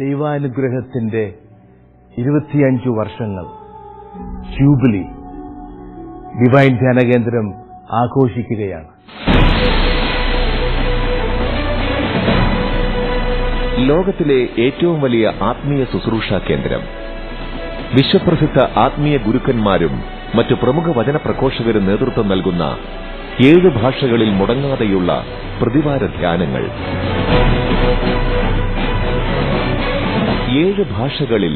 ദൈവാനുഗ്രഹത്തിന്റെ ഇരുപത്തിയഞ്ചു വർഷങ്ങൾ. Jubilee divine ധ്യാനകേന്ദ്രം ആഘോഷിക്കുകയാണ്. ലോകത്തിലെ ഏറ്റവും വലിയ ആത്മീയ ശുശ്രൂഷ കേന്ദ്രം. വിശ്വപ്രസിദ്ധ ആത്മീയ ഗുരുക്കന്മാരും മറ്റു പ്രമുഖ വചന പ്രഘോഷകരും നേതൃത്വം നൽകുന്ന ഏഴ് ഭാഷകളിൽ മുടങ്ങാതെയുള്ള പ്രതിവാര ധ്യാനങ്ങൾ. ഏഴ് ഭാഷകളിൽ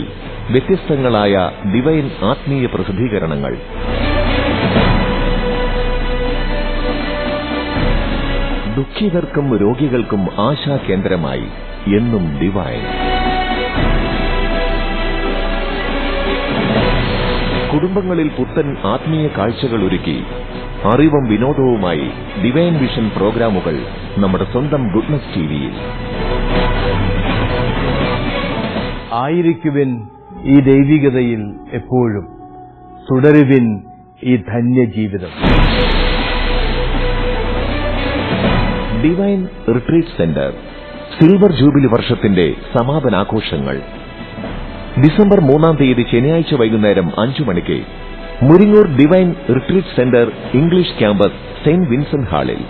വ്യത്യസ്തങ്ങളായ ഡിവൈൻ ആത്മീയ പ്രസിദ്ധീകരണങ്ങൾ. ദുഃഖിതർക്കും രോഗികൾക്കും ആശാകേന്ദ്രമായി എന്നും ഡിവൈൻ. കുടുംബങ്ങളിൽ പുത്തൻ ആത്മീയ കാഴ്ചകൾ ഒരുക്കി അറിവും വിനോദവുമായി ഡിവൈൻ വിഷൻ പ്രോഗ്രാമുകൾ നമ്മുടെ സ്വന്തം ഗുഡ്നസ് ടിവിയിൽ ആയിരിക്കുവിൻ ഈ ദൈവികതയിൽ എപ്പോഴും. തുടരുവിൻ ഈ ധന്യജീവിതം. Divine retreat centre silver jubilee വർഷത്തിന്റെ സമാപനാഘോഷങ്ങൾ. ഡിസംബർ മൂന്നാം തീയതി ശനിയാഴ്ച വൈകുന്നേരം അഞ്ചു മണിക്ക് Muringoor divine retreat centre English campus saint Vincent ഹാളിൽ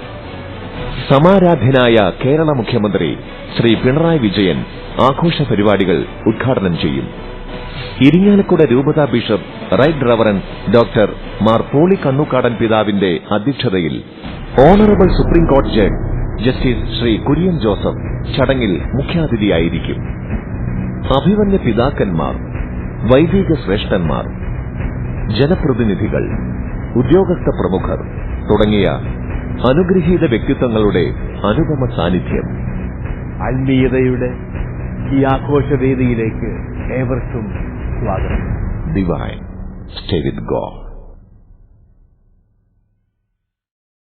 സമാരാധ്യനായ കേരള മുഖ്യമന്ത്രി ശ്രീ പിണറായി വിജയൻ ആഘോഷ പരിപാടികൾ ഉദ്ഘാടനം ചെയ്യും. ഇരിങ്ങാലക്കുട രൂപതാ bishop right reverend doctor Mar Poly Kannookadan പിതാവിന്റെ അധ്യക്ഷതയിൽ ഓണറബിൾ സുപ്രീം കോടതി ജഡ്ജ് ജസ്റ്റിസ് ശ്രീ കുര്യൻ ജോസഫ് ചടങ്ങിൽ മുഖ്യാതിഥിയായിരിക്കും. അഭിമന്യ പിതാക്കന്മാർ വൈദിക ശ്രേഷ്ഠന്മാർ ജനപ്രതിനിധികൾ ഉദ്യോഗസ്ഥ പ്രമുഖർ തുടങ്ങിയ അനുഗ്രഹീത വ്യക്തിത്വങ്ങളുടെ അനുപമ സാന്നിധ്യം. ആത്മീയതയുടെ ഈ ആഘോഷവേദിയിലേക്ക് ഏവർക്കും സ്വാഗതം. Divine stay with God